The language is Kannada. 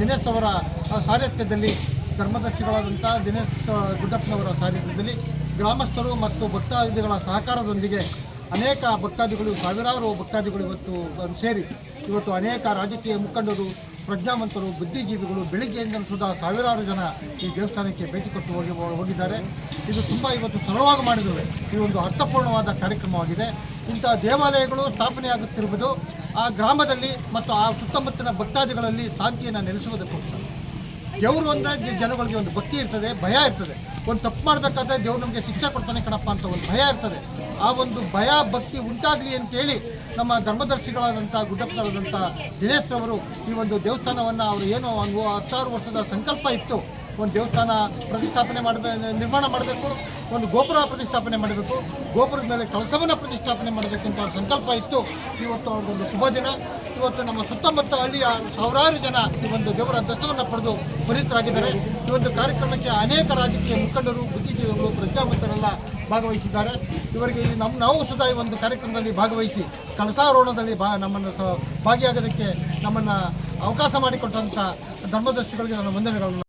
ದಿನೇಶ್ ಅವರ ಸಾರಥ್ಯದಲ್ಲಿ ಧರ್ಮದರ್ಶಿಗಳಾದಂಥ ದಿನೇಶ್ ಗುಡ್ಡಪ್ಪನವರ ಸಾರಥ್ಯದಲ್ಲಿ ಗ್ರಾಮಸ್ಥರು ಮತ್ತು ಭಕ್ತಾದಿಗಳ ಸಹಕಾರದೊಂದಿಗೆ ಅನೇಕ ಭಕ್ತಾದಿಗಳು, ಸಾವಿರಾರು ಭಕ್ತಾದಿಗಳು ಇವತ್ತು ಸೇರಿ ಇವತ್ತು ಅನೇಕ ರಾಜಕೀಯ ಮುಖಂಡರು, ಪ್ರಜ್ಞಾವಂತರು, ಬುದ್ಧಿಜೀವಿಗಳು ಬೆಳಿಗ್ಗೆಯಿಂದ ಸುಧಾ ಸಾವಿರಾರು ಜನ ಈ ದೇವಸ್ಥಾನಕ್ಕೆ ಭೇಟಿ ಕೊಟ್ಟು ಹೋಗಿ, ಹೋಗಿದ್ದಾರೆ. ಇದು ತುಂಬ ಇವತ್ತು ಸರಳವಾಗಿ ಮಾಡಿದ್ದೇವೆ ಈ ಒಂದು ಅರ್ಥಪೂರ್ಣವಾದ ಕಾರ್ಯಕ್ರಮವಾಗಿದೆ. ಇಂಥ ದೇವಾಲಯಗಳು ಸ್ಥಾಪನೆಯಾಗುತ್ತಿರುವುದು ಆ ಗ್ರಾಮದಲ್ಲಿ ಮತ್ತು ಆ ಸುತ್ತಮುತ್ತಲಿನ ಭಕ್ತಾದಿಗಳಲ್ಲಿ ಶಾಂತಿಯನ್ನು ನೆಲೆಸುವುದಕ್ಕೋಸ್ಕರ ದೇವರು ಅಂದರೆ ಜನಗಳಿಗೆ ಒಂದು ಭಕ್ತಿ ಇರ್ತದೆ, ಭಯ ಇರ್ತದೆ. ಒಂದು ತಪ್ಪು ಮಾಡಬೇಕಾದ್ರೆ ದೇವ್ರು ನಮಗೆ ಶಿಕ್ಷೆ ಕೊಡ್ತಾನೆ ಕಣಪ್ಪ ಅಂತ ಒಂದು ಭಯ ಇರ್ತದೆ. ಆ ಒಂದು ಭಯ, ಭಕ್ತಿ ಉಂಟಾಗಲಿ ಅಂತೇಳಿ ನಮ್ಮ ಧರ್ಮದರ್ಶಿಗಳಾದಂಥ ಗುಡ್ಡಪ್ಪನವರಾದಂಥ ದಿನೇಶ್ ಅವರು ಈ ಒಂದು ದೇವಸ್ಥಾನವನ್ನು ಅವರು ಏನು ಒಂದು ಹತ್ತಾರು ವರ್ಷದ ಸಂಕಲ್ಪ ಇತ್ತು. ಒಂದು ದೇವಸ್ಥಾನ ಪ್ರತಿಷ್ಠಾಪನೆ ಮಾಡಬೇಕು ನಿರ್ಮಾಣ ಮಾಡಬೇಕು, ಒಂದು ಗೋಪುರ ಪ್ರತಿಷ್ಠಾಪನೆ ಮಾಡಬೇಕು, ಗೋಪುರದ ಮೇಲೆ ಕಳಸವನ್ನು ಪ್ರತಿಷ್ಠಾಪನೆ ಮಾಡಬೇಕು ಅಂತ ಸಂಕಲ್ಪ ಇತ್ತು. ಇವತ್ತು ಅವ್ರದ್ದೊಂದು ಶುಭ ದಿನ. ಇವತ್ತು ನಮ್ಮ ಸುತ್ತಮುತ್ತ ಹಳ್ಳಿಯ ಸಾವಿರಾರು ಜನ ಈ ಒಂದು ದೇವರ ದರ್ಶನವನ್ನು ಪಡೆದು ಪುನೀತರಾಗಿದ್ದಾರೆ ಈ ಒಂದು ಕಾರ್ಯಕ್ರಮಕ್ಕೆ ಅನೇಕ ರಾಜಕೀಯ ಮುಖಂಡರು, ಬುದ್ಧಿಜೀವಿಗಳು, ಪ್ರಜ್ಞಾವಂತರೆಲ್ಲ ಭಾಗವಹಿಸಿದ್ದಾರೆ. ಇವರಿಗೆ ನಮ್ಮ ನಾವು ಸುಧಾ ಈ ಒಂದು ಕಾರ್ಯಕ್ರಮದಲ್ಲಿ ಭಾಗವಹಿಸಿ ಕಳಸಾರೋಹಣದಲ್ಲಿ ಬಾ ನಮ್ಮನ್ನು ಭಾಗಿಯಾಗೋದಕ್ಕೆ ನಮ್ಮನ್ನು ಅವಕಾಶ ಮಾಡಿಕೊಟ್ಟಂಥ ಧರ್ಮದರ್ಶಿಗಳಿಗೆ ನನ್ನ ವಂದನೆಗಳನ್ನು